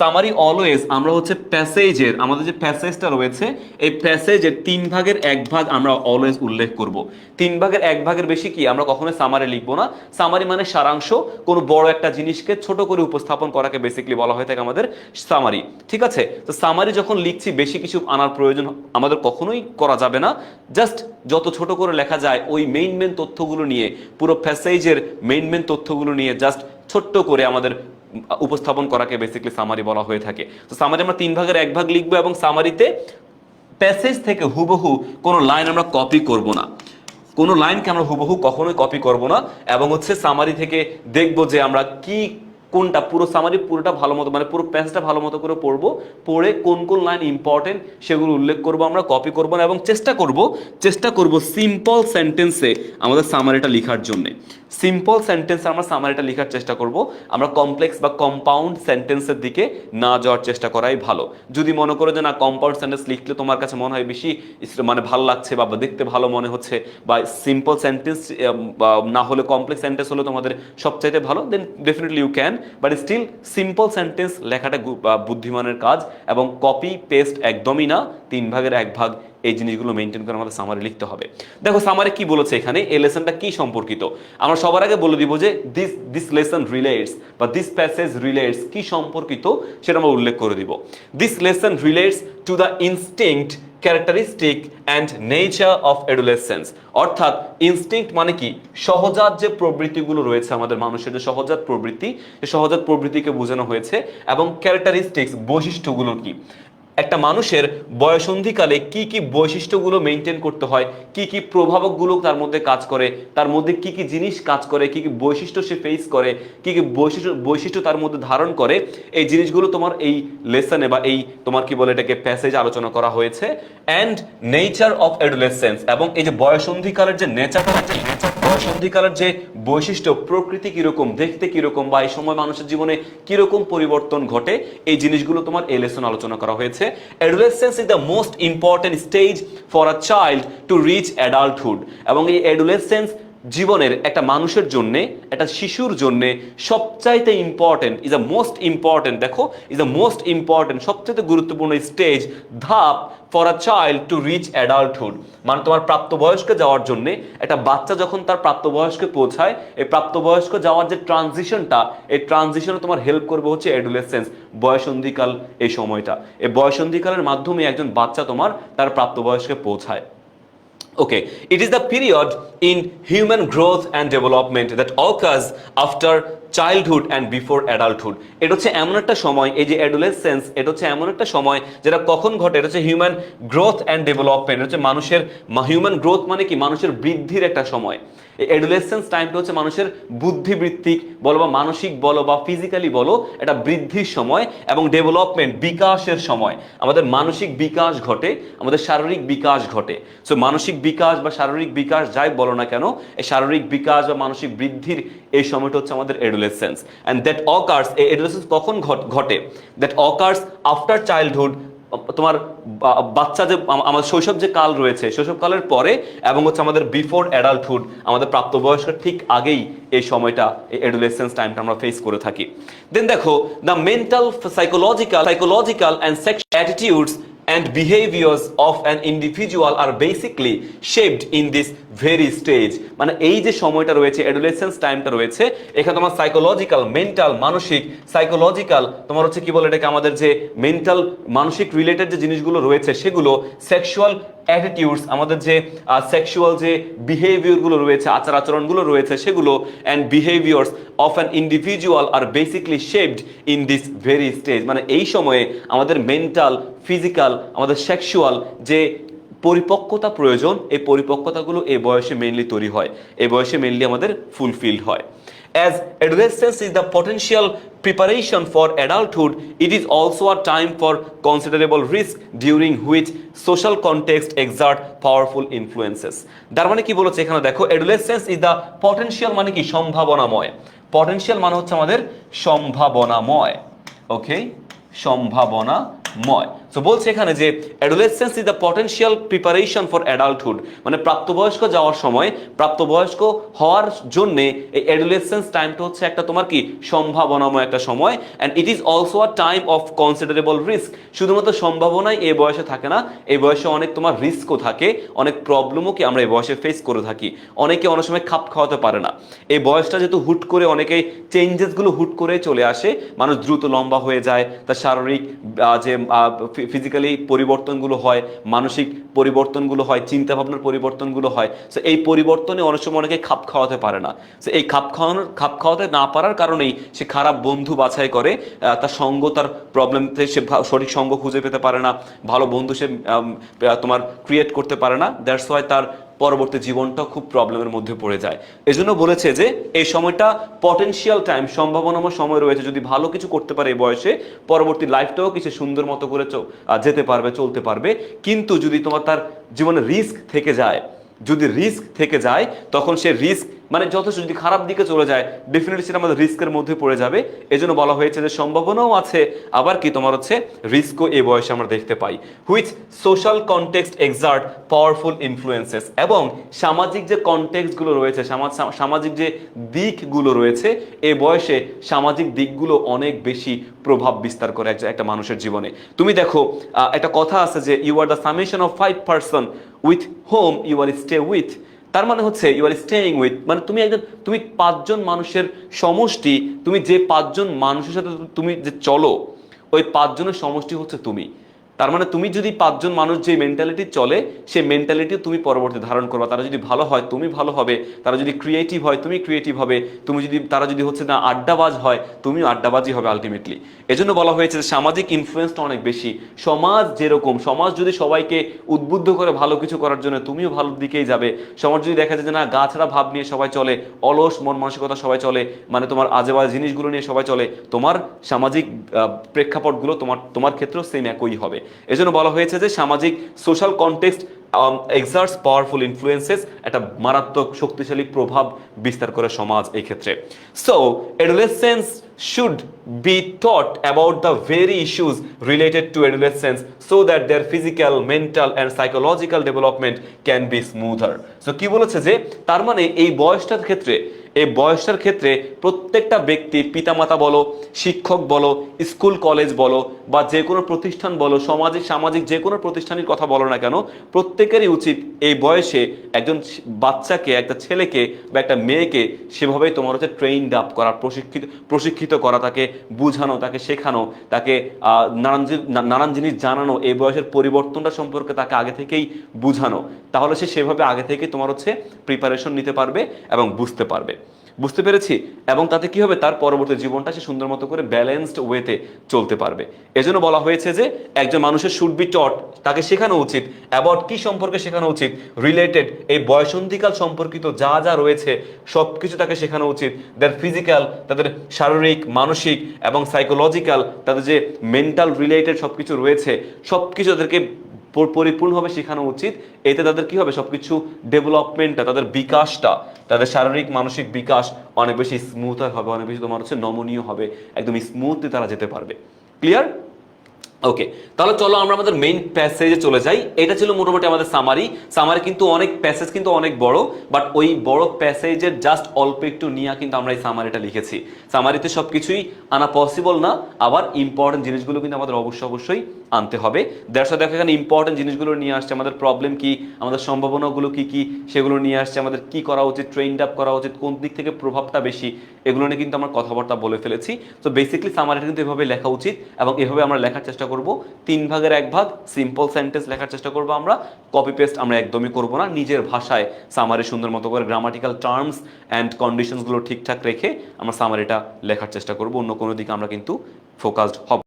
Summary always আমরা হচ্ছে প্যাসেজের আমাদের যে প্যাসেজটা রয়েছে, এই প্যাসেজের তিন ভাগের এক ভাগ আমরা অলওয়েজ উল্লেখ করব। তিন ভাগের এক ভাগের বেশি কি? আমরা কখনোই সামারি লিখব না। সামারি মানে সারাংশ, কোনো বড় একটা জিনিসকে ছোট করে উপস্থাপন করাকে বেসিক্যালি বলা হয়ে থাকে আমাদের সামারি ঠিক আছে? তো সামারি যখন লিখছি, বেশি কিছু আনার প্রয়োজন আমাদের কখনোই করা যাবে না। জাস্ট যত ছোট করে লেখা যায়, ওই মেইন মেইন তথ্যগুলো নিয়ে, পুরো প্যাসেজের মেইন মেইন তথ্যগুলো নিয়ে জাস্ট ছোট্ট করে আমাদের উপস্থাপন করাকে বেসিক্যালি সামারি বলা হয়ে থাকে। তো সামারি আমরা তিন ভাগের এক ভাগ লিখব এবং সামারিতে প্যাসেজ থেকে হুবহু কোনো লাইন আমরা কপি করব না। কোনো লাইনকে আমরা হুবহু কখনোই কপি করব না এবং হচ্ছে সামারি থেকে দেখব যে আমরা কি কোনটা? পুরো সামারি পুরোটা ভালো মতো মানে পুরো প্যাসেজটা ভালো মতো করে পড়ব। পড়ে কোন কোন লাইন ইম্পর্টেন্ট সেগুলো উল্লেখ করব আমরা কপি করব না, এবং চেষ্টা করব চেষ্টা করব সিম্পল সেন্টেন্সে আমাদের সামারিটা লেখার জন্যে। সিম্পল সেন্টেন্সে আমরা সামারিটা লেখার চেষ্টা করব। আমরা কমপ্লেক্স বা কম্পাউন্ড সেন্টেন্সের দিকে না যাওয়ার চেষ্টা করাই ভালো। যদি মনে করো যে না কম্পাউন্ড সেন্টেন্স লিখলে তোমার কাছে মনে হয় বেশি মানে ভালো লাগছে বা দেখতে ভালো মনে হচ্ছে, বা সিম্পল সেন্টেন্স না হলে কমপ্লেক্স সেন্টেন্স হলে তোমাদের সবচাইতে ভালো then definitely you can but still simple sentence লেখাটা বুদ্ধিমানের কাজ এবং কপি পেস্ট একদমই না, তিন ভাগের এক ভাগ এই জিনিসগুলো মেনটেন করে আমাদের সামারে লিখতে হবে। দেখো সামারে কি বলেছে এখানে? এই লেসনটা কি সম্পর্কিত? আমরা সবার আগে বলে দিব যে দিস দিস লেসন রিলেটস বা দিস প্যাসেজ রিলেটস কি সম্পর্কিত সেটা আমরা উল্লেখ করে দিব। This lesson relates to the instinct characteristic and nature of adolescence অর্থাৎ ইনস্টিংক্ট মানে কি? সহজাত যে প্রবৃত্তিগুলো রয়েছে আমাদের মানুষের, যে সহজাত প্রবৃত্তি সহজাত প্রবৃত্তিকে বোঝানো হয়েছে এবং ক্যারেক্টারিস্টিক্স বৈশিষ্ট্যগুলো কি? একটা মানুষের বয়সন্ধিকালে কি কি বৈশিষ্ট্যগুলো মেনটেন করতে হয়, কি কি প্রভাবকগুলো তার মধ্যে কাজ করে, তার মধ্যে কি কি জিনিস কাজ করে, কি কি বৈশিষ্ট্য সে ফেস করে, কি কি বৈশিষ্ট্য বৈশিষ্ট্য তার মধ্যে ধারণ করে, এই জিনিসগুলো তোমার এই লেসনে বা এই তোমার কি বলে এটাকে প্যাসেজ আলোচনা করা হয়েছে। অ্যান্ড নেচার অফ এডুলেসেন্স এবং এই যে বয়সন্ধিকালের যে নেচারটা যে বয়সন্ধিকালের যে বৈশিষ্ট্য, প্রকৃতি কীরকম, দেখতে কীরকম বা এই সময় মানুষের জীবনে কীরকম পরিবর্তন ঘটে, এই জিনিসগুলো তোমার এই লেসন আলোচনা করা হয়েছে। Adolescence is the most important stage for a child to reach adulthood এবং এই অ্যাডোলেসেন্স জীবনের একটা মানুষের জন্য, একটা শিশুর জন্য সবচাইতে important is the most important দেখো ইজ দ্য মোস্ট ইম্পর্টেন্ট সবচাইতে গুরুত্বপূর্ণ স্টেজ ধাপ for a child to reach adulthood মানে তোমার প্রাপ্তবয়স্কে যাওয়ার জন্য একটা বাচ্চা যখন তার প্রাপ্তবয়স্কে পৌঁছায় এই প্রাপ্তবয়স্ক যাওয়ার যে ট্রানজিশনটা এই ট্রানজিশনে তোমার হেল্প করবে হচ্ছে অ্যাডুলেসেন্স বয়সন্ধিকাল এই সময়টা। এই বয়সন্ধিকালের মাধ্যমে একজন বাচ্চা তোমার তার প্রাপ্তবয়স্কে পৌঁছায়। Okay, it is the period in human growth and development that occurs after childhood and before adulthood এটা হচ্ছে এমন একটা সময়, এই যে অ্যাডোলেসেন্স এটা হচ্ছে এমন একটা সময় যেটা কখন ঘটে? এটা হচ্ছে হিউম্যান গ্রোথ অ্যান্ড ডেভেলপমেন্ট এটা হচ্ছে মানুষের হিউম্যান গ্রোথ মানে কি? মানুষের বৃদ্ধির একটা সময়। এই অ্যাডোলেসেন্স টাইমটা হচ্ছে মানুষের বুদ্ধিবৃত্তিক বলো বা মানসিক বলো বা ফিজিক্যালি বলো, এটা বৃদ্ধির সময় এবং ডেভেলপমেন্ট বিকাশের সময়। আমাদের মানসিক বিকাশ ঘটে, আমাদের শারীরিক বিকাশ ঘটে। সো মানসিক বিকাশ বা শারীরিক বিকাশ যাই বলো না কেন, এই শারীরিক বিকাশ বা মানসিক বৃদ্ধির এই সময়টা হচ্ছে আমাদের এডোলেসেন্স অ্যান্ড দ্যাট অকার্স এই এডোলেসেন্স কখন ঘটে দ্যাট অকার্স আফটার চাইল্ডহুড তোমার বাচ্চা যে আমাদের শৈশব যে কাল রয়েছে, শৈশব কালের পরে এবং হচ্ছে আমাদের বিফোর অ্যাডাল্টহুড আমাদের প্রাপ্তবয়স্কের ঠিক আগেই এই সময়টা, এই এডুলেসেন্স টাইমটা আমরা ফেস করে থাকি। দেন দেখো the mental psychological psychological and sex attitudes and behaviors of an individual are basically shaped in this very stage. মানে এই যে সময়টা রয়েছে অ্যাডোলেসেন্স টাইমটা রয়েছে, এখানে তোমার সাইকোলজিক্যাল মেন্টাল মানসিক সাইকোলজিক্যাল তোমার হচ্ছে কি বলে এটাকে আমাদের যে মেন্টাল মানসিক রিলেটেড যে জিনিসগুলো রয়েছে, সেগুলো সেক্সুয়াল অ্যাটিটিউডস আমাদের যে সেক্সুয়াল যে বিহেভিয়ারগুলো রয়েছে, আচার আচরণগুলো রয়েছে, সেগুলো and behaviours of an individual R basically shaped in this very stage মানে এই সময়ে আমাদের মেন্টাল ফিজিক্যাল আমাদের সেক্সুয়াল যে পরিপক্কতা প্রয়োজন, এই পরিপক্কতাগুলো এই বয়সে মেনলি তৈরি হয়। এই বয়সে মেনলি আমাদের ফুলফিল হয়। As adolescence is the potential preparation for adulthood it is also a time for considerable risk during which social context exert powerful influences তার মানে কি বলেছে এখানে? দেখো অ্যাডোলেসেন্স ইজ দ্য পটেন্সিয়াল মানে কি? সম্ভাবনাময়। পটেন্সিয়াল মানে হচ্ছে আমাদের সম্ভাবনাময়। ওকে সম্ভাবনাময়। সো বলছে এখানে যে adolescence is the potential preparation for adulthood মানে প্রাপ্তবয়স্ক যাওয়ার সময়, প্রাপ্তবয়স্ক হওয়ার জন্যে এই অ্যাডোলেসেন্স টাইমটা হচ্ছে একটা তোমার কি সম্ভাবনাময় একটা সময় and it is also a time of considerable risk শুধুমাত্র সম্ভাবনাই এই বয়সে থাকে না, এই বয়সে অনেক তোমার রিস্কও থাকে, অনেক প্রবলেমও কি আমরা এই বয়সে ফেস করে থাকি। অনেকে অনেক সময় খাপ খাওয়াতে পারে না। এই বয়সটা যেহেতু হুট করে অনেকেই চেঞ্জেসগুলো হুট করে চলে আসে, মানুষ দ্রুত লম্বা হয়ে যায়, তার শারীরিক যে ফিজিক্যালি পরিবর্তনগুলো হয়, মানসিক পরিবর্তনগুলো হয় চিন্তা ভাবনার পরিবর্তনগুলো হয় সো এই পরিবর্তনে অনেক সময় অনেকে খাপ খাওয়াতে পারে না। সো এই খাপ খাওয়ানোর, খাপ খাওয়াতে না পারার কারণেই সে খারাপ বন্ধু বাছাই করে তার সঙ্গ, তার প্রবলেমতে সে সঠিক সঙ্গ খুঁজে পেতে পারে না, ভালো বন্ধু সে তোমার ক্রিয়েট করতে পারে না দ্যাটস ওয়াই তার পরবর্তী জীবনটা খুব প্রবলেমের মধ্যে পড়ে যায়। এজন্য বলেছে যে, এই সময়টা পটেন্সিয়াল টাইম সম্ভাবনাময় সময় রয়েছে। যদি ভালো কিছু করতে পারে এই বয়সে, পরবর্তী লাইফটাও কিছু সুন্দর মতো করে যেতে পারবে, চলতে পারবে। কিন্তু যদি তোমার তার জীবনে রিস্ক থেকে যায়, যদি রিস্ক থেকে যায়, তখন সে রিস্ক মানে যথেষ্ট যদি খারাপ দিকে চলে যায় ডেফিনেটলি সেটা আমাদের রিস্কের মধ্যে পড়ে যাবে। এজন্য বলা হয়েছে যে সম্ভাবনাও আছে, আবার কি তোমার হচ্ছে রিস্কও এই বয়সে আমরা দেখতে পাই। Which social context exert powerful influences এবং সামাজিক যে কনটেক্সটগুলো রয়েছে সামাজিক যে দিকগুলো রয়েছে, এ বয়সে সামাজিক দিকগুলো অনেক বেশি প্রভাব বিস্তার করে একটা মানুষের জীবনে। তুমি দেখো একটা কথা আছে যে you are the summation of five person with whom you are stay with তার মানে হচ্ছে ইউ আর স্টেইং উইথ মানে তুমি একজন, তুমি পাঁচজন মানুষের সমষ্টি, তুমি যে পাঁচজন মানুষের সাথে তুমি যে চলো, ওই পাঁচজনের সমষ্টি হচ্ছে তুমি। তার মানে তুমি যদি পাঁচজন মানুষ যে মেন্টালিটি চলে, সেই মেন্টালিটি তুমি পরবর্তী ধারণ করবা। তারা যদি ভালো হয়, তুমি ভালো হবে। তারা যদি ক্রিয়েটিভ হয়, তুমি ক্রিয়েটিভ হবে। তুমি যদি, তারা যদি হচ্ছে না আড্ডাবাজ হয়, তুমিও আড্ডাবাজই হবে আলটিমেটলি এজন্য বলা হয়েছে যে সামাজিক ইনফ্লুয়েন্সটা অনেক বেশি। সমাজ যেরকম, সমাজ যদি সবাইকে উদ্বুদ্ধ করে ভালো কিছু করার জন্য, তুমিও ভালোর দিকেই যাবে। সমাজ যদি দেখা যায় যে না গাছড়া ভাব নিয়ে সবাই চলে, অলস, মন মানসিকতা সবাই চলে মানে তোমার আজে বাজে জিনিসগুলো নিয়ে সবাই চলে, তোমার সামাজিক প্রেক্ষাপটগুলো তোমার তোমার ক্ষেত্রেও সেম একই হবে। এজন্য বলা হয়েছে যে সামাজিক social context exerts powerful influences একটা মারাত্মক শক্তিশালী প্রভাব বিস্তার করে সমাজ এই ক্ষেত্রে so adolescence should be taught about the very issues related to adolescence so that their physical, mental and psychological development can be smoother. So কি বলেছে যে তার মানে এই বয়সটার ক্ষেত্রে এই বয়সটার ক্ষেত্রে প্রত্যেকটা ব্যক্তি পিতামাতা বলো শিক্ষক বলো স্কুল কলেজ বলো বা যে কোনো প্রতিষ্ঠান বলো সামাজিক সামাজিক যে কোনো প্রতিষ্ঠানের কথা বলো না কেন প্রত্যেকেরই উচিত এই বয়সে একজন বাচ্চাকে একটা ছেলেকে বা একটা মেয়েকে সেভাবেই তোমার হচ্ছে ট্রেইনড আপ করা প্রশিক্ষিত প্রশিক্ষিত করা, তাকে বুঝানো, তাকে শেখানো, তাকে নানান নানান জিনিস জানানো, এই বয়সের পরিবর্তনটা সম্পর্কে তাকে আগে থেকেই বুঝানো, তাহলে সে সেভাবে আগে থেকে তোমার হচ্ছে প্রিপারেশন নিতে পারবে এবং বুঝতে পারবে। বুঝতে পেরেছি? এবং তাতে কি হবে? তার পরবর্তী জীবনটা সে সুন্দর মতো করে ব্যালেন্সড ওয়েতে চলতে পারবে। এজন্য বলা হয়েছে যে, একজন মানুষের শুড বি টট তাকে শেখানো উচিত। অ্যাবাউট কি সম্পর্কে শেখানো উচিত? রিলেটেড এই বয়সন্ধিকাল সম্পর্কিত যা যা রয়েছে সব কিছু তাকে শেখানো উচিত। দ্যার ফিজিক্যাল তাদের শারীরিক, মানসিক এবং সাইকোলজিক্যাল তাদের যে মেন্টাল রিলেটেড সব কিছু রয়েছে সব কিছু তাদেরকে পরিপূর্ণভাবে শেখানো উচিত। এতে তাদের কি হবে? সবকিছু ডেভেলপমেন্টটা তাদের বিকাশটা, তাদের শারীরিক, মানসিক বিকাশ অনেক বেশি স্মুথ হবে, অনেক বেশি তোমার হচ্ছে নমনীয় হবে, একদম স্মুথলি তারা যেতে পারবে। ক্লিয়ার ওকে তাহলে চলো আমরা আমাদের মেইন প্যাসেজে চলে যাই। এটা ছিল মোটামুটি আমাদের সামারি সামারি কিন্তু অনেক প্যাসেজ কিন্তু অনেক বড় বাট ওই বড় প্যাসেজের জাস্ট অল্প একটু নিয়ে কিন্তু আমরা এই সামারিটা লিখেছি। সামারিতে সব কিছুই আনা পসিবল না, আবার ইম্পর্টেন্ট জিনিসগুলো কিন্তু আমাদের অবশ্যই অবশ্যই আনতে হবে। দেড়শো দেখো এখানে ইম্পর্টেন্ট জিনিসগুলো নিয়ে আসছে। আমাদের প্রবলেম কি, আমাদের সম্ভাবনাগুলো কি কি, সেগুলো নিয়ে আসছে। আমাদের কি করা উচিত ট্রেন্ড আপ করা উচিত, কোন দিক থেকে প্রভাবটা বেশি, এগুলো নিয়ে কিন্তু আমরা কথাবার্তা বলে ফেলেছি। তো বেসিকলি সামারিটা কিন্তু এভাবে লেখা উচিত এবং এভাবে আমরা লেখার চেষ্টা করব, তিন ভাগের এক ভাগ সিম্পল সেন্টেন্স লেখার চেষ্টা করব আমরা কপি পেস্ট আমরা একদমই করব না, নিজের ভাষায় সামারি সুন্দর মতো করে গ্রামাটিক্যাল টার্মস অ্যান্ড কন্ডিশনসগুলো ঠিকঠাক রেখে আমরা সামারিটা লেখার চেষ্টা করব, অন্য কোনো দিকে আমরা কিন্তু ফোকাসড হব